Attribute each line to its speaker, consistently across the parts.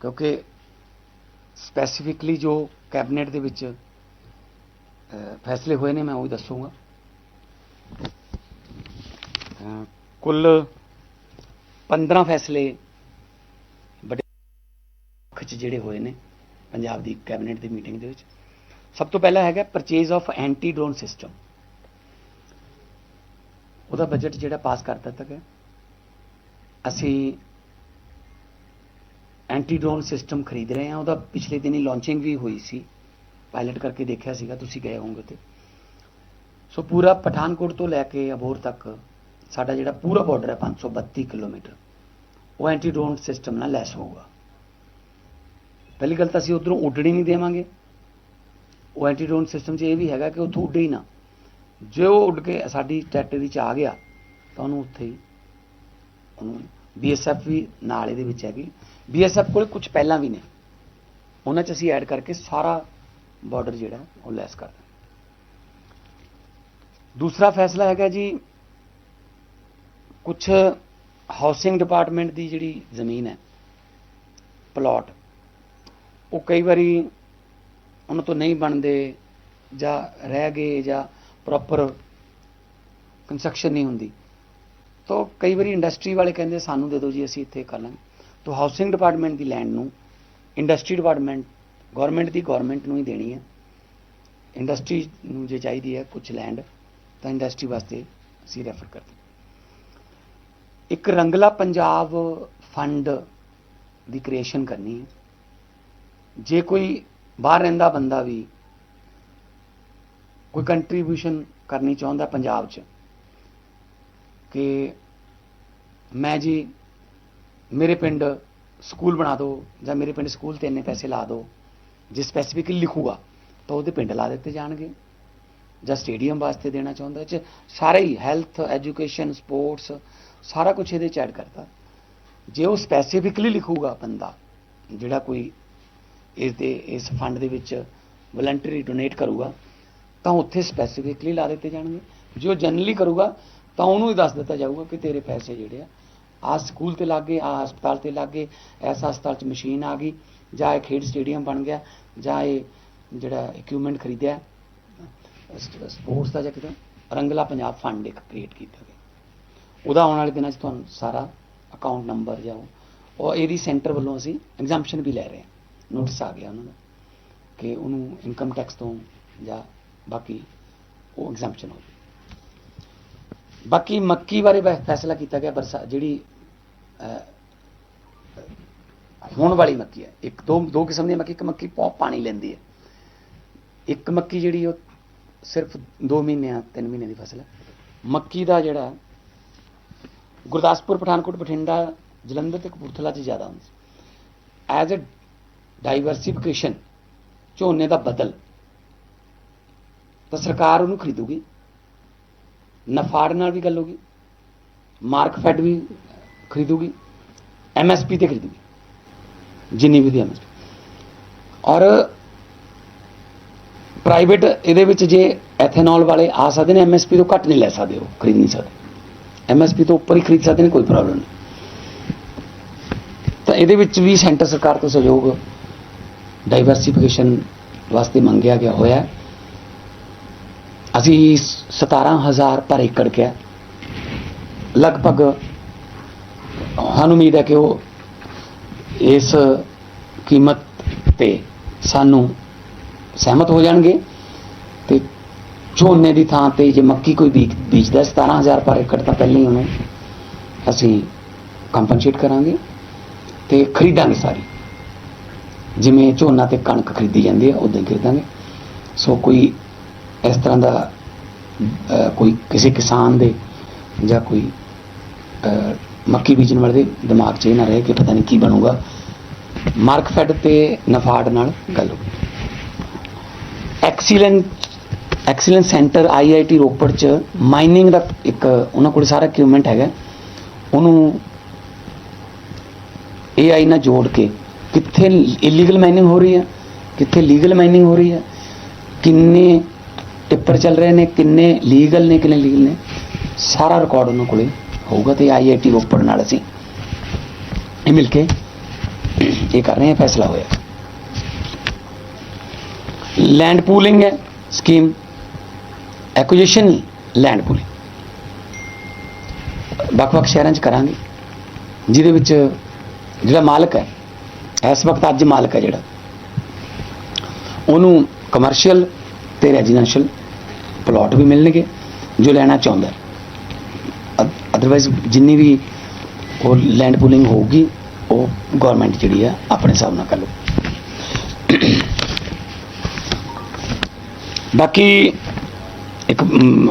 Speaker 1: ਕਿਉਂਕਿ ਸਪੈਸੀਫਿਕਲੀ ਜੋ ਕੈਬਨਿਟ ਦੇ ਵਿੱਚ ਫੈਸਲੇ ਹੋਏ ਨੇ, ਮੈਂ ਉਹ ਹੀ ਦੱਸੂਗਾ ਕੁੱਲ 15 ਫੈਸਲੇ ਵੱਡੇ ਖਚ ਜਿਹੜੇ ਹੋਏ ਨੇ ਪੰਜਾਬ ਦੀ ਕੈਬਨਿਟ ਦੀ ਮੀਟਿੰਗ ਦੇ ਵਿੱਚ। ਸਭ ਤੋਂ ਪਹਿਲਾ ਹੈਗਾ purchase of anti drone system ਉਹਦਾ ਬਜਟ ਜਿਹੜਾ ਪਾਸ ਕਰ ਦਿੱਤਾ ਗਿਆ। ਅਸੀਂ ਐਂਟੀ ਡਰੋਨ ਸਿਸਟਮ ਖਰੀਦ ਰਹੇ ਹਾਂ, ਉਹਦਾ ਪਿਛਲੇ ਦਿਨੀ ਲਾਂਚਿੰਗ ਵੀ ਹੋਈ ਸੀ। ਪਾਇਲਟ ਕਰਕੇ ਦੇਖਿਆ ਸੀਗਾ, ਤੁਸੀਂ ਗਏ ਹੋਵੋਗੇ ਤੇ ਸੋ ਪੂਰਾ ਪਠਾਨਕੋਟ ਤੋਂ ਲੈ ਕੇ ਅਬੋਰ ਤੱਕ, ਸਾਡਾ ਜਿਹੜਾ ਪੂਰਾ ਬਾਰਡਰ ਹੈ 532 ਕਿਲੋਮੀਟਰ। ਉਹ ਐਂਟੀ ਡਰੋਨ ਸਿਸਟਮ ਨਾਲ ਲੈਸ ਹੋਊਗਾ। ਪਹਿਲੀ ਗੱਲ ਤਾਂ ਅਸੀਂ ਉਧਰੋਂ ਉੱਡਣੀ ਨਹੀਂ ਦੇਵਾਂਗੇ। ਉਹ ਐਂਟੀ ਡਰੋਨ ਸਿਸਟਮ 'ਚ ਇਹ ਵੀ ਹੈਗਾ ਕਿ ਉੱਥੋਂ ਉੱਡੇ ਹੀ ਨਾ। ਜੇ ਉਹ ਉੱਡ ਕੇ ਸਾਡੀ ਟੈਰੀਟਰੀ 'ਚ ਆ ਗਿਆ, ਤਾਂ ਉਹਨੂੰ ਉੱਥੇ ਹੀ ਉਹਨੂੰ ਬੀਐਸਐਫ ਵੀ ਨਾਲ ਇਹਦੇ ਵਿੱਚ ਹੈਗੀ। ਬੀਐਸਐਫ ਕੋਲ ਕੁਝ ਪਹਿਲਾਂ ਵੀ ਨੇ। ਉਹਨਾਂ 'ਚ ਅਸੀਂ ਐਡ ਕਰਕੇ ਸਾਰਾ ਬਾਰਡਰ ਜਿਹੜਾ, ਉਹ ਲੈਸ ਕਰ ਦਾਂਗੇ ਦੂਸਰਾ ਫੈਸਲਾ ਹੈਗਾ ਜੀ ਕੁਝ ਹਾਊਸਿੰਗ ਡਿਪਾਰਟਮੈਂਟ ਦੀ ਜਿਹੜੀ ਜ਼ਮੀਨ ਹੈ ਪਲਾਟ ਉਹ ਕਈ ਵਾਰੀ ਉਹਨਾਂ ਤੋਂ ਨਹੀਂ ਬਣਦੇ ਜਾਂ ਰਹਿ ਗਏ ਜਾਂ ਪ੍ਰੋਪਰ ਕੰਸਟਰਕਸ਼ਨ ਨਹੀਂ ਹੁੰਦੀ। ਤਾਂ ਕਈ ਵਾਰੀ ਇੰਡਸਟਰੀ ਵਾਲੇ ਕਹਿੰਦੇ ਸਾਨੂੰ ਦੇ ਦਿਓ ਜੀ, ਅਸੀਂ ਇੱਥੇ ਕਰ ਲਾਂਗੇ। ਤਾਂ ਹਾਊਸਿੰਗ ਡਿਪਾਰਟਮੈਂਟ ਦੀ ਲੈਂਡ ਨੂੰ ਇੰਡਸਟਰੀ ਡਿਪਾਰਟਮੈਂਟ ਗਵਰਨਮੈਂਟ ਦੀ ਗਵਰਨਮੈਂਟ ਨੂੰ ਹੀ ਦੇਣੀ ਹੈ। ਇੰਡਸਟਰੀ ਨੂੰ ਜੇ ਚਾਹੀਦੀ ਹੈ ਕੁਝ ਲੈਂਡ ਤਾਂ ਇੰਡਸਟਰੀ ਵਾਸਤੇ ਅਸੀਂ ਰੈਫਰ ਕਰਦੇ ਇੱਕ ਰੰਗਲਾ ਪੰਜਾਬ ਫੰਡ ਦੀ ਕ੍ਰੀਏਸ਼ਨ ਕਰਨੀ ਹੈ। ਜੇ ਕੋਈ ਬਾਹਰ ਰਹਿੰਦਾ ਬੰਦਾ ਵੀ ਕੋਈ ਕੰਟਰੀਬਿਊਸ਼ਨ ਕਰਨੀ ਚਾਹੁੰਦਾ ਪੰਜਾਬ 'ਚ ਕਿ ਮੈਂ ਜੀ ਮੇਰੇ ਪਿੰਡ ਸਕੂਲ ਬਣਾ ਦਿਓ ਜਾਂ ਮੇਰੇ ਪਿੰਡ ਸਕੂਲ ਤੇ ਇੰਨੇ ਪੈਸੇ ਲਾ ਦਿਓ, ਜੇ ਸਪੈਸੀਫਿਕਲੀ ਲਿਖੂਗਾ, ਤਾਂ ਉਹਦੇ ਪਿੰਡ ਲਾ ਦਿੱਤੇ ਜਾਣਗੇ ਜਾਂ ਸਟੇਡੀਅਮ ਵਾਸਤੇ ਦੇਣਾ ਚਾਹੁੰਦਾ, ਚ ਸਾਰੇ ਹੀ ਹੈਲਥ ਐਜੂਕੇਸ਼ਨ ਸਪੋਰਟਸ ਸਾਰਾ ਕੁਝ ਇਹਦੇ ਚ ਐਡ ਕਰਦਾ ਜੇ ਉਹ ਸਪੈਸੀਫਿਕਲੀ ਲਿਖੂਗਾ ਬੰਦਾ, ਜਿਹੜਾ ਕੋਈ ਇਸ ਦੇ ਇਸ ਫੰਡ ਦੇ ਵਿੱਚ ਵਲੰਟਰੀ ਡੋਨੇਟ ਕਰੂਗਾ, ਤਾਂ ਉੱਥੇ ਸਪੈਸੀਫਿਕਲੀ ਲਾ ਦਿੱਤੇ ਜਾਣਗੇ। ਜੇ ਉਹ ਜਨਰਲੀ ਕਰੂਗਾ ਤਾਂ ਉਹਨੂੰ ਹੀ ਦੱਸ ਦਿੱਤਾ ਜਾਊਗਾ ਕਿ ਤੇਰੇ ਪੈਸੇ ਜਿਹੜੇ ਆ ਆ ਸਕੂਲ ਤੇ ਲੱਗੇ ਆ ਹਸਪਤਾਲ ਤੇ ਲੱਗੇ ਐਸਾ ਹਸਪਤਾਲ ਚ ਮਸ਼ੀਨ ਆ ਗਈ, ਜਾਂ ਇਹ ਖੇਡ ਸਟੇਡੀਅਮ ਬਣ ਗਿਆ, ਜਾਂ ਇਹ ਜਿਹੜਾ ਇਕਵਿਪਮੈਂਟ ਖਰੀਦਿਆ ਸਪੋਰਟਸ ਦਾ ਜਾਂ ਕਿਤੇ, ਰੰਗਲਾ ਪੰਜਾਬ ਫੰਡ ਇੱਕ ਕ੍ਰੀਏਟ ਕੀਤਾ ਗਿਆ। ਉਹਦਾ ਆਉਣ ਵਾਲੇ ਦਿਨਾਂ 'ਚ ਤੁਹਾਨੂੰ ਸਾਰਾ ਅਕਾਊਂਟ ਨੰਬਰ ਜਾਂ ਉਹ- ਇਹਦੀ ਸੈਂਟਰ ਵੱਲੋਂ ਅਸੀਂ ਐਗਜ਼ਾਮਸ਼ਨ ਵੀ ਲੈ ਰਹੇ ਹਾਂ। ਨੋਟਿਸ ਆ ਗਿਆ ਉਹਨਾਂ ਦਾ ਕਿ ਉਹਨੂੰ ਇਨਕਮ ਟੈਕਸ ਤੋਂ ਜਾਂ ਬਾਕੀ ਉਹ ਐਗਜ਼ਾਮਸ਼ਨ ਹੋ ਜਾਵੇ ਬਾਕੀ ਮੱਕੀ ਬਾਰੇ ਫੈਸਲਾ ਕੀਤਾ ਗਿਆ, ਬਰਸਾ ਜਿਹੜੀ ਹੋਣ ਵਾਲੀ ਮੱਕੀ ਹੈ। ਇੱਕ ਦੋ ਦੋ ਕਿਸਮ ਦੀ ਮੱਕੀ, ਇੱਕ ਮੱਕੀ ਬਹੁਤ ਪਾਣੀ ਲੈਂਦੀ ਹੈ। ਇੱਕ ਮੱਕੀ ਜਿਹੜੀ ਉਹ ਸਿਰਫ 2 ਮਹੀਨਿਆਂ 3 ਮਹੀਨੇ ਦੀ ਫਸਲ ਹੈ। ਮੱਕੀ ਦਾ ਜਿਹੜਾ ਗੁਰਦਾਸਪੁਰ, ਪਠਾਨਕੋਟ, ਬਠਿੰਡਾ, ਜਲੰਧਰ ਤੇ ਕਪੂਰਥਲਾ 'ਚ ਜ਼ਿਆਦਾ ਹੁੰਦੀ ਐਜ਼ ਅ ਡਾਈਵਰਸਿਫਿਕੇਸ਼ਨ ਝੋਨੇ ਦਾ ਬਦਲ, ਤਾਂ ਸਰਕਾਰ ਉਹਨੂੰ ਖਰੀਦੂਗੀ। ਨਫਾੜ ਨਾਲ ਵੀ ਗੱਲ ਹੋਗੀ ਮਾਰਕ ਫੈਡ ਵੀ ਖਰੀਦੂਗੀ ਐਮਐਸਪੀ ਤੇ ਖਰੀਦੂਗੀ, ਜਿੰਨੀ ਵੀ ਦੀ ਐਮਐਸਪੀ ਔਰ ਪ੍ਰਾਈਵੇਟ ਇਹਦੇ ਵਿੱਚ ਜੇ ਐਥੇਨੋਲ ਵਾਲੇ ਆ ਸਕਦੇ ਨੇ ਐਮਐਸਪੀ ਤੋਂ ਘੱਟ ਨਹੀਂ ਲੈ ਸਕਦੇ ਉਹ, ਖਰੀਦ ਨਹੀਂ ਸਕਦੇ। ਐਮਐਸਪੀ ਤੋਂ ਉੱਪਰ ਹੀ ਖਰੀਦ ਸਕਦੇ ਨੇ, ਕੋਈ ਪ੍ਰੋਬਲਮ ਨਹੀਂ। ਤਾਂ ਇਹਦੇ ਵਿੱਚ ਵੀ ਸੈਂਟਰ ਸਰਕਾਰ ਤੋਂ ਸਹਿਯੋਗ ਡਾਈਵਰਸਿਫਿਕੇਸ਼ਨ ਵਾਸਤੇ ਮੰਗਿਆ ਗਿਆ ਹੋਇਆ ਅਸੀਂ 17000 ਪਰ ਏਕੜ ਕਿਹਾ। ਲਗਭਗ ਸਾਨੂੰ ਉਮੀਦ ਹੈ ਕਿ ਉਹ ਇਸ ਕੀਮਤ ਤੇ ਸਾਨੂੰ ਸਹਿਮਤ ਹੋ ਜਾਣਗੇ ਤੇ ਝੋਨੇ ਦੀ ਥਾਂ ਤੇ ਜੇ ਮੱਕੀ ਕੋਈ ਬੀਜ ਬੀਜਦਾ 17000 ਪਰ ਏਕੜ, ਤਾਂ ਪਹਿਲਾਂ ਹੀ ਉਹਨੂੰ ਅਸੀਂ ਕੰਪਨਸੇਟ ਕਰਾਂਗੇ ਤੇ ਖਰੀਦਾਂਗੇ ਸਾਰੀ। ਜਿਵੇਂ ਝੋਨਾ ਤੇ ਕਣਕ ਖਰੀਦੀ ਜਾਂਦੀ ਹੈ ਉਦਾਂ ਹੀ ਖਰੀਦਾਂਗੇ। ਸੋ ਕੋਈ ਇਸ ਤਰ੍ਹਾਂ ਦਾ ਕੋਈ ਕਿਸੇ ਕਿਸਾਨ ਦੇ ਜਾਂ ਕੋਈ ਮੱਕੀ ਬੀਜਣ ਵਾਲੇ ਦੇ ਦਿਮਾਗ 'ਚ ਇਹ ਨਾ ਰਹੇ ਕਿ ਪਤਾ ਨਹੀਂ ਕੀ ਬਣੂਗਾ। ਮਾਰਕ ਫੈਡ ਤੇ ਨਫਾੜ ਨਾਲ ਗੱਲ ਹੋਈ excellent excellence centre IIT Ropar ਚ ਮਾਈਨਿੰਗ ਦਾ ਇੱਕ ਉਹਨਾਂ ਕੋਲ ਸਾਰਾ ਇਕਵਿਪਮੈਂਟ ਹੈਗਾ। ਉਹਨੂੰ ਏਆਈ ਨਾਲ ਜੋੜ ਕੇ ਕਿੱਥੇ ਇਲੀਗਲ ਮਾਈਨਿੰਗ ਹੋ ਰਹੀ ਹੈ, ਕਿੱਥੇ ਲੀਗਲ ਮਾਈਨਿੰਗ ਹੋ ਰਹੀ ਹੈ, ਕਿੰਨੇ ਟਿੱਪਰ ਚੱਲ ਰਹੇ ਨੇ, ਕਿੰਨੇ ਲੀਗਲ ਨੇ, ਕਿੰਨੇ ਲੀਗਲ ਨੇ, ਸਾਰਾ ਰਿਕਾਰਡ ਉਹਨਾਂ ਕੋਲੇ ਹੋਊਗਾ ਤੇ ਆਈਆਈਟੀ ਰੋਪੜ ਨਾਲ ਅਸੀਂ ਇਹ ਮਿਲ ਕੇ ਇਹ ਕਰ ਰਹੇ ਹਾਂ, ਫੈਸਲਾ ਹੋਇਆ। ਲੈਂਡ ਪੂਲਿੰਗ ਹੈ ਸਕੀਮ ਐਕੁਜੀਸ਼ਨ ਨਹੀਂ ਲੈਂਡ ਪੂਲਿੰਗ ਵੱਖ-ਵੱਖ ਸ਼ਹਿਰਾਂ 'ਚ ਕਰਾਂਗੇ, ਜਿਹਦੇ ਵਿੱਚ ਜਿਹੜਾ ਮਾਲਕ ਹੈ, ਇਸ ਵਕਤ ਅੱਜ ਮਾਲਕ ਹੈ ਜਿਹੜਾ, ਉਹਨੂੰ ਕਮਰਸ਼ੀਅਲ ਤੇ ਰੈਜ਼ੀਡੈਂਸ਼ੀਅਲ ਪਲਾਟ ਵੀ ਮਿਲਣਗੇ ਜੋ ਲੈਣਾ ਚਾਹੁੰਦਾ। ਅਦਰਵਾਈਜ਼ ਜਿੰਨੀ ਵੀ ਉਹ ਲੈਂਡ ਪੂਲਿੰਗ ਹੋਊਗੀ, ਉਹ ਗਵਰਨਮੈਂਟ ਜਿਹੜੀ ਆ ਆਪਣੇ ਹਿਸਾਬ ਨਾਲ ਕਰ ਲਓ ਬਾਕੀ ਇੱਕ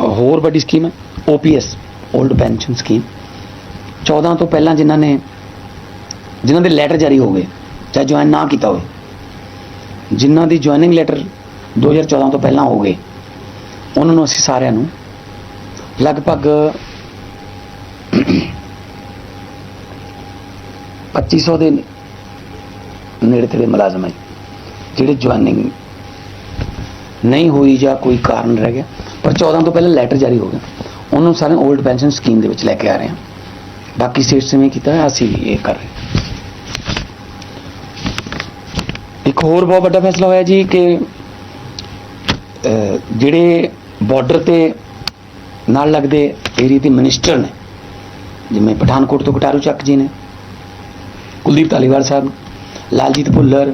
Speaker 1: ਹੋਰ ਵੱਡੀ ਸਕੀਮ ਹੈ OPS 올ਡ ਪੈਨਸ਼ਨ ਸਕੀਮ 14 ਤੋਂ ਪਹਿਲਾਂ ਜਿਨ੍ਹਾਂ ਨੇ, ਜਿਨ੍ਹਾਂ ਦੇ ਲੈਟਰ ਜਾਰੀ ਹੋ ਗਏ, ਚਾਹੇ ਜੁਆਇਨ ਨਾ ਕੀਤਾ ਹੋਵੇ, ਜਿਨ੍ਹਾਂ ਦੀ ਜੁਆਇਨਿੰਗ ਲੈਟਰ 2014 ਤੋਂ ਪਹਿਲਾਂ ਹੋ ਗਏ ਉਹਨਾਂ ਨੂੰ ਅਸੀਂ ਸਾਰਿਆਂ ਨੂੰ ਲਗਭਗ 2500 ਦੇ ਨੇੜੇ ਤੇੜੇ ਮੁਲਾਜ਼ਮ ਹੈ ਜਿਹੜੇ ਜੁਆਇਨਿੰਗ ਨਹੀਂ ਹੋਈ ਜਾਂ ਕੋਈ ਕਾਰਨ ਰਹਿ ਗਿਆ। ਪਰ 14 ਤੋਂ ਪਹਿਲਾਂ ਲੈਟਰ ਜਾਰੀ ਹੋ ਗਿਆ ਉਹਨੂੰ ਸਾਰੇ 올ਡ ਪੈਨਸ਼ਨ ਸਕੀਮ ਦੇ ਵਿੱਚ ਲੈ ਕੇ ਆ ਰਹੇ ਹਾਂ। ਬਾਕੀ ਸਟੇਟਸ ਨੇ ਕੀਤਾ ਅਸੀਂ ਇਹ ਕਰ ਰਹੇ ਇੱਕ ਹੋਰ ਬਹੁਤ ਵੱਡਾ ਫੈਸਲਾ ਹੋਇਆ ਜੀ ਕਿ ਜਿਹੜੇ ਬਾਰਡਰ ਤੇ ਨਾਲ ਲੱਗਦੇ ਏਰੀਏ ਦੇ ਮਿਨਿਸਟਰ ਨੇ, ਜਿਵੇਂ ਪਠਾਨਕੋਟ ਤੋਂ ਕਟਾਰੂ ਚੱਕ ਜੀ ਨੇ, ਕੁਲਦੀਪ ਧਾਲੀਵਾਲ ਸਾਹਿਬ, ਲਾਲਜੀਤ ਭੁੱਲਰ,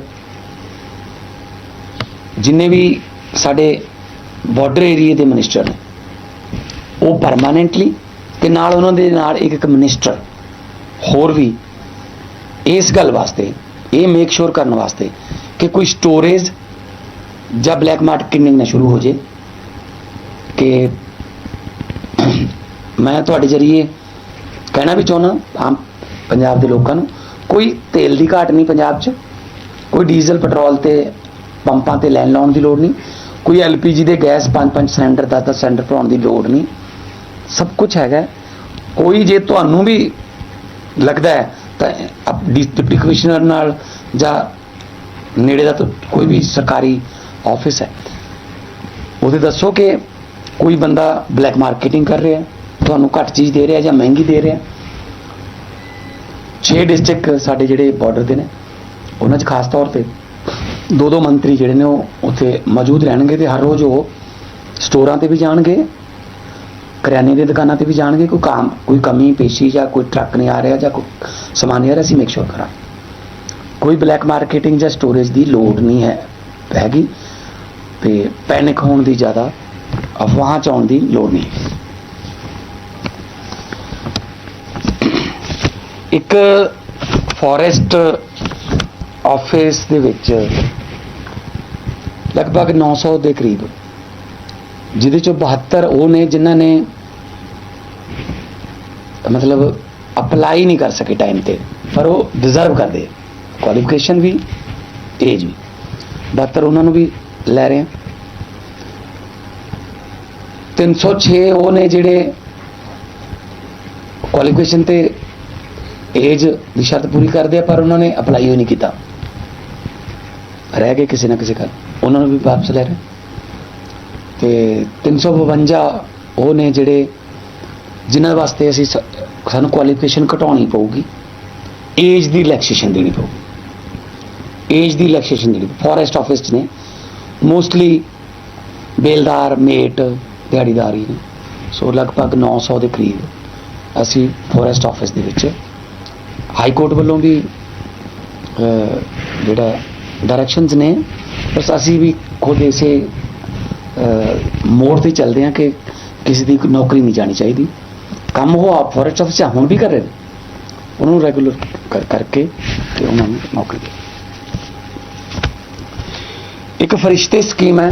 Speaker 1: ਜਿੰਨੇ ਵੀ ਸਾਡੇ ਬਾਰਡਰ ਏਰੀਏ ਦੇ ਮਿਨਿਸਟਰ ਨੇ, ਉਹ ਪਰਮਾਨੈਂਟਲੀ ਤੇ ਨਾਲ ਉਹਨਾਂ ਦੇ ਨਾਲ ਇੱਕ ਇੱਕ ਮਿਨਿਸਟਰ ਹੋਰ ਵੀ ਇਸ ਗੱਲ ਵਾਸਤੇ, ਇਹ ਮੇਕ ਸ਼ੋਰ ਕਰਨ ਵਾਸਤੇ ਕਿ ਕੋਈ ਸਟੋਰੇਜ ਜਾਂ ਬਲੈਕ ਮਾਰਕੀਟਿੰਗ ਨਾ ਸ਼ੁਰੂ ਹੋ ਜੇ। ਕਿ ਮੈਂ ਤੁਹਾਡੇ ਜਰੀਏ ਕਹਿਣਾ ਵੀ ਚਾਹੁੰਦਾ ਆਮ ਪੰਜਾਬ ਦੇ ਲੋਕਾਂ ਨੂੰ, ਕੋਈ ਤੇਲ ਦੀ ਘਾਟ ਨਹੀਂ ਪੰਜਾਬ 'ਚ, ਕੋਈ ਡੀਜ਼ਲ, ਪੈਟਰੋਲ ਤੇ ਪੰਪਾਂ ਤੇ ਲੈਣ ਲਾਉਣ ਦੀ ਲੋੜ ਨਹੀਂ, ਕੋਈ ਐਲਪੀਜੀ ਦੇ ਗੈਸ 5-5 ਸਿਲੰਡਰ 10-10 ਸਿਲੰਡਰ ਭਰਾਉਣ ਦੀ ਲੋੜ ਨਹੀਂ, ਸਭ ਕੁਝ ਹੈਗਾ। ਕੋਈ ਜੇ ਤੁਹਾਨੂੰ ਵੀ ਲੱਗਦਾ ਹੈ, ਤਾਂ ਆਪ ਡਿਪਟੀ ਕਮਿਸ਼ਨਰ ਨਾਲ ਜਾਂ ਨੇੜੇ ਦਾ ਕੋਈ ਵੀ ਸਰਕਾਰੀ ਆਫਿਸ ਹੈ, ਉਹਦੇ ਦੱਸੋ ਕਿ ਕੋਈ ਬੰਦਾ ਬਲੈਕ ਮਾਰਕੀਟਿੰਗ ਕਰ ਰਿਹਾ ਤੁਹਾਨੂੰ ਘੱਟ ਚੀਜ਼ ਦੇ ਰਿਹਾ ਜਾਂ ਮਹਿੰਗੀ ਦੇ ਰਿਹਾ 6 ਡਿਸਟ੍ਰਿਕਟ ਸਾਡੇ ਜਿਹੜੇ ਬਾਰਡਰ ਦੇ ਨੇ, ਉਹਨਾਂ 'ਚ ਖਾਸ ਤੌਰ ਤੇ ਦੋ ਦੋ ਮੰਤਰੀ ਜਿਹੜੇ ਨੇ ਉਹ ਉੱਥੇ ਮੌਜੂਦ ਰਹਿਣਗੇ ਤੇ ਹਰ ਰੋਜ਼ ਉਹ ਸਟੋਰਾਂ ਤੇ ਵੀ ਜਾਣਗੇ, ਕਰਿਆਨੇ ਦੀ ਦੁਕਾਨਾਂ ਤੇ ਵੀ ਜਾਣਗੇ, ਕੋਈ ਕੰਮ, ਕੋਈ ਕਮੀ, ਪੇਸ਼ੀ ਜਾਂ ਕੋਈ ਟਰੱਕ ਨਹੀਂ ਆ ਰਿਹਾ ਜਾਂ ਕੋਈ ਸਮਾਨ ਨਹੀਂ ਆ ਰਿਹਾ, ਅਸੀਂ ਮੇਕ ਸ਼ੋਰ ਕਰਾਂ ਕੋਈ ਬਲੈਕ ਮਾਰਕੀਟਿੰਗ ਜਾਂ ਸਟੋਰੇਜ ਦੀ ਲੋੜ ਨਹੀਂ ਹੈ, ਹੈਗੀ। ਤੇ ਪੈਨਿਕ ਹੋਣ ਦੀ ਜ਼ਿਆਦਾ ਅਫਵਾਹਾਂ ਚ ਆਉਣ ਦੀ ਲੋੜ ਨਹੀਂ ਇੱਕ ਫੋਰੈਸਟ ਆਫਿਸ ਦੇ ਵਿੱਚ ਲਗਭਗ 900 ਦੇ ਕਰੀਬ ਜਿਹਦੇ ਚੋਂ 72 ਉਹ ਨੇ ਜਿਨ੍ਹਾਂ ਨੇ ਮਤਲਬ ਅਪਲਾਈ ਨਹੀਂ ਕਰ ਸਕੇ ਟਾਈਮ ਤੇ ਪਰ ਉਹ ਡਿਜ਼ਰਵ ਕਰਦੇ ਕੁਆਲੀਫਿਕੇਸ਼ਨ ਵੀ ਏਜ ਵੀ 72 ਉਹਨਾਂ ਨੂੰ ਵੀ ਲੈ ਰਹੇ ਆ 306 ਉਹ ਨੇ ਜਿਹੜੇ ਕੁਆਲੀਫਿਕੇਸ਼ਨ ਤੇ ਏਜ ਦੀ ਸ਼ਰਤ ਪੂਰੀ ਕਰਦੇ ਆ, ਪਰ ਉਹਨਾਂ ਨੇ ਅਪਲਾਈ ਹੀ ਨਹੀਂ ਕੀਤਾ। ਰਹਿ ਗਏ ਕਿਸੇ ਨਾ ਕਿਸੇ ਕਾਰਨ ਉਹਨਾਂ ਨੂੰ ਵੀ ਵਾਪਸ ਲੈ ਰਹੇ। ਤੇ 352 ਉਹ ਨੇ ਜਿਹੜੇ ਜਿਨ੍ਹਾਂ ਵਾਸਤੇ ਅਸੀਂ ਸਾਨੂੰ ਕੁਆਲੀਫਿਕੇਸ਼ਨ ਘਟਾਉਣੀ ਪਊਗੀ ਏਜ ਦੀ ਰਿਲੈਕਸੇਸ਼ਨ ਦੇਣੀ ਪਊਗੀ। ਏਜ ਦੀ ਰਿਲੈਕਸੇਸ਼ਨ ਦੇਣੀ ਫੋਰੈਸਟ ਆਫਿਸ 'ਚ ਨੇ। ਮੋਸਟਲੀ ਬੇਲਦਾਰ, ਮੇਟ ਦਿਹਾੜੀਦਾਰੀ ਨੇ ਸੋ ਲਗਭਗ 900 ਦੇ ਕਰੀਬ ਅਸੀਂ ਫੋਰੈਸਟ ਆਫਿਸ ਦੇ ਵਿੱਚ ਹਾਈ ਕੋਰਟ ਵੱਲੋਂ ਵੀ ਜਿਹੜਾ ਡਾਇਰੈਕਸ਼ਨਸ ਨੇ, ਬਸ ਅਸੀਂ ਵੀ ਖੁਦ ਇਸੇ ਮੋੜ ਤੇ ਚੱਲਦੇ ਹਾਂ ਕਿ ਕਿਸੇ ਦੀ ਨੌਕਰੀ ਨਹੀਂ ਜਾਣੀ ਚਾਹੀਦੀ। ਕੰਮ ਉਹ ਆਪ ਫੋਰੈਸਟ ਆਫਿਸ 'ਚ ਹੁਣ ਵੀ ਕਰ ਰਹੇ ਨੇ। ਉਹਨਾਂ ਨੂੰ ਰੈਗੂਲਰ ਕਰ, ਕਰਕੇ ਤੇ ਉਹਨਾਂ ਨੂੰ ਨੌਕਰੀ ਦੇ। ਇੱਕ ਫਰਿਸ਼ਤੇ ਸਕੀਮ ਹੈ।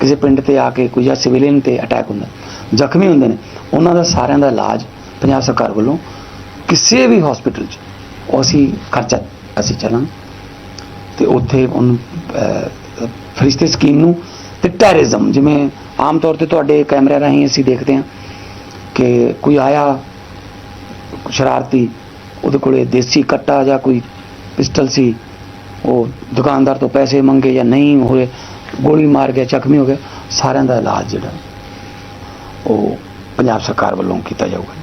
Speaker 1: ਕਿਸੇ ਪਿੰਡ ਤੇ ਆ ਕੇ ਕੋਈ ਜਾਂ ਸਿਵਿਲੀਅਨ ਤੇ ਅਟੈਕ ਹੁੰਦਾ ਜ਼ਖਮੀ ਹੁੰਦੇ ਨੇ ਉਹਨਾਂ ਦਾ ਸਾਰਿਆਂ ਦਾ ਇਲਾਜ ਪੰਜਾਬ ਸਰਕਾਰ ਵੱਲੋਂ ਕਿਸੇ ਵੀ ਹਸਪੀਟਲ 'ਚ ਉਹ ਅਸੀਂ ਖਰਚਾ ਅਸੀਂ ਚੱਲਾਂਗੇ। ਤੇ ਉੱਥੇ ਉਹਨੂੰ ਅਹ, ਫਰਿਸ਼ਤੇ ਸਕੀਮ ਨੂੰ ਤੇ ਟੈਰਰਿਜ਼ਮ ਜਿਵੇਂ ਆਮ ਤੌਰ ਤੇ ਤੁਹਾਡੇ ਕੈਮਰੇ ਰਾਹੀਂ ਅਸੀਂ ਦੇਖਦੇ ਹਾਂ ਕਿ ਕੋਈ ਆਇਆ ਸ਼ਰਾਰਤੀ ਉਹਦੇ ਕੋਲੇ ਦੇਸੀ ਕੱਟਾ ਜਾਂ ਕੋਈ ਪਿਸਟਲ ਸੀ ਉਹ ਦੁਕਾਨਦਾਰ ਤੋਂ ਪੈਸੇ ਮੰਗੇ ਜਾਂ ਨਹੀਂ ਹੋਏ ਗੋਲੀ ਮਾਰ ਗਿਆ, ਜ਼ਖਮੀ ਹੋ ਗਿਆ। ਸਾਰਿਆਂ ਦਾ ਇਲਾਜ ਜਿਹੜਾ, ਉਹ ਪੰਜਾਬ ਸਰਕਾਰ ਵੱਲੋਂ ਕੀਤਾ ਜਾਊਗਾ।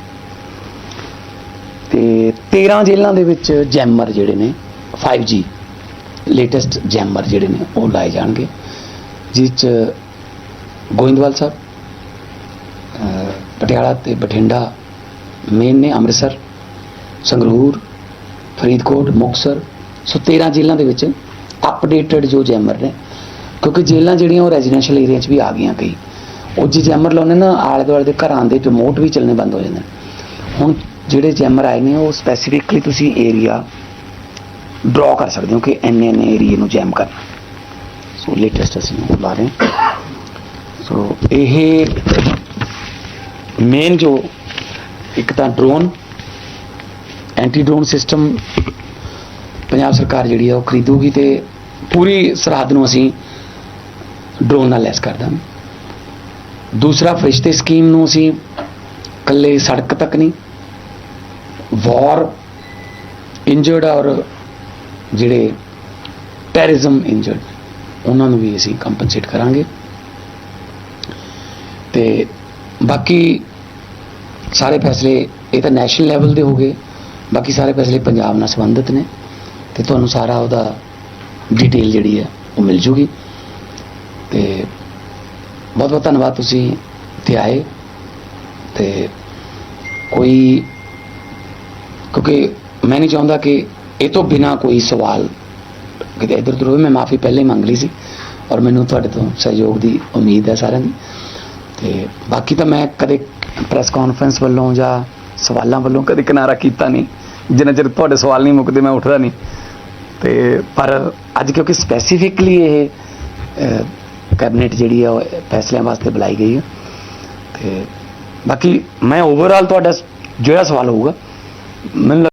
Speaker 1: ਤੇ 13 ਜੇਲ੍ਹਾਂ ਦੇ ਵਿੱਚ ਜੈਮਰ ਜਿਹੜੇ ਨੇ 5G ਲੇਟੈਸਟ ਜੈਮਰ ਜਿਹੜੇ ਨੇ, ਉਹ ਲਾਏ ਜਾਣਗੇ, ਜਿਸ ਚ ਗੋਇੰਦਵਾਲ ਸਾਹਿਬ ਪਟਿਆਲਾ ਤੇ ਬਠਿੰਡਾ, ਮੇਨ ਨੇ ਅੰਮ੍ਰਿਤਸਰ, ਸੰਗਰੂਰ, ਫਰੀਦਕੋਟ, ਮੁਕਤਸਰ। ਸੋ 13 ਜ਼ਿਲ੍ਹਿਆਂ ਦੇ ਵਿੱਚ ਅਪਡੇਟਡ ਜੋ ਜੈਮਰ ਨੇ ਕਿਉਂਕਿ ਜੇਲ੍ਹਾਂ ਜਿਹੜੀਆਂ ਉਹ ਰੈਜ਼ੀਡੈਂਸ਼ੀਅਲ ਏਰੀਆ 'ਚ ਵੀ ਆ ਗਈਆਂ ਕਈ। ਉਹ ਜੇ ਜੈਮਰ ਲਾਉਣੇ ਨਾ, ਆਲੇ ਦੁਆਲੇ ਦੇ ਘਰਾਂ ਦੇ ਰਿਮੋਟ ਵੀ ਚੱਲਣੇ ਬੰਦ ਹੋ ਜਾਂਦੇ ਨੇ। ਹੁਣ ਜਿਹੜੇ ਜੈਮਰ ਆਏ ਨੇ, ਉਹ ਸਪੈਸੀਫਿਕਲੀ ਤੁਸੀਂ ਏਰੀਆ ਡਰਾ ਕਰ ਸਕਦੇ ਹੋ ਕਿ ਇੰਨੇ ਇੰਨੇ ਏਰੀਏ ਨੂੰ ਜੈਮ ਕਰਨਾ। ਸੋ ਲੇਟੈਸਟ ਅਸੀਂ ਉਹ ਲਾ ਰਹੇ ਹਾਂ। ਸੋ ਇਹ ਮੇਨ ਜੋ ਇੱਕ ਤਾਂ drone anti drone system Punjab ਸਰਕਾਰ ਜਿਹੜੀ ਆ ਉਹ ਖਰੀਦੂਗੀ ਤੇ ਪੂਰੀ ਸਰਹੱਦ ਨੂੰ ਅਸੀਂ ਡਰੋਨ ਨਾਲ ਲੈਸ ਕਰ ਦਾਂਗੇ। ਦੂਸਰਾ ਫਰਿਸ਼ਤੇ ਸਕੀਮ ਨੂੰ ਅਸੀਂ ਕੱਲੇ ਸੜਕ ਤੱਕ ਨਹੀਂ ਵਾਰ ਇੰਜਰਡ ਔਰ ਜਿਹੜੇ ਟੈਰਰਿਜ਼ਮ ਇੰਜਰਡ ਉਹਨਾਂ ਨੂੰ ਵੀ ਅਸੀਂ ਕੰਪਨਸੇਟ ਕਰਾਂਗੇ। ਤੇ ਬਾਕੀ ਸਾਰੇ ਫੈਸਲੇ ਇਹ ਤਾਂ ਨੈਸ਼ਨਲ ਲੈਵਲ ਦੇ ਹੋ ਗਏ। ਬਾਕੀ ਸਾਰੇ ਫੈਸਲੇ ਪੰਜਾਬ ਨਾਲ ਸੰਬੰਧਿਤ ਨੇ। ਤੇ ਤੁਹਾਨੂੰ ਸਾਰਾ ਉਹਦਾ ਡਿਟੇਲ ਜਿਹੜੀ ਹੈ ਉਹ ਮਿਲ ਜੂਗੀ। ਤੇ ਬਹੁਤ ਬਹੁਤ ਧੰਨਵਾਦ ਤੁਸੀਂ ਇੱਥੇ ਆਏ ਤੇ ਕੋਈ, ਕਿਉਂਕਿ ਮੈਂ ਨਹੀਂ ਚਾਹੁੰਦਾ ਕਿ ਇਹ ਤੋਂ ਬਿਨਾ ਕੋਈ ਸਵਾਲ ਕਿਤੇ ਇੱਧਰ ਉੱਧਰ ਹੋਵੇ। ਮੈਂ ਮਾਫੀ ਪਹਿਲੇ ਹੀ ਮੰਗ ਲਈ ਸੀ ਔਰ ਮੈਨੂੰ ਤੁਹਾਡੇ ਤੋਂ ਸਹਿਯੋਗ ਦੀ ਉਮੀਦ ਹੈ ਸਾਰਿਆਂ ਦੀ। ਤੇ ਬਾਕੀ ਤਾਂ ਮੈਂ ਕਦੇ ਪ੍ਰੈਸ ਕਾਨਫਰੰਸ ਵੱਲੋਂ ਜਾਂ ਸਵਾਲਾਂ ਵੱਲੋਂ ਕਦੇ ਕਿਨਾਰਾ ਕੀਤਾ ਨਹੀਂ। ਜਿੰਨਾ ਚਿਰ ਤੁਹਾਡੇ ਸਵਾਲ ਨਹੀਂ ਮੁੱਕਦੇ, ਮੈਂ ਉੱਠਦਾ ਨਹੀਂ। ਤੇ ਪਰ ਅੱਜ ਕਿਉਂਕਿ ਸਪੈਸੀਫਿਕਲੀ ਇਹ ਕੈਬਨਿਟ ਜਿਹੜੀ ਆ, ਉਹ ਫੈਸਲਿਆਂ ਵਾਸਤੇ ਬੁਲਾਈ ਗਈ ਹੈ ਤੇ ਬਾਕੀ ਮੈਂ ਓਵਰਆਲ ਤੁਹਾਡਾ ਜਿਹੜਾ ਸਵਾਲ ਹੋਊਗਾ, ਮੈਨੂੰ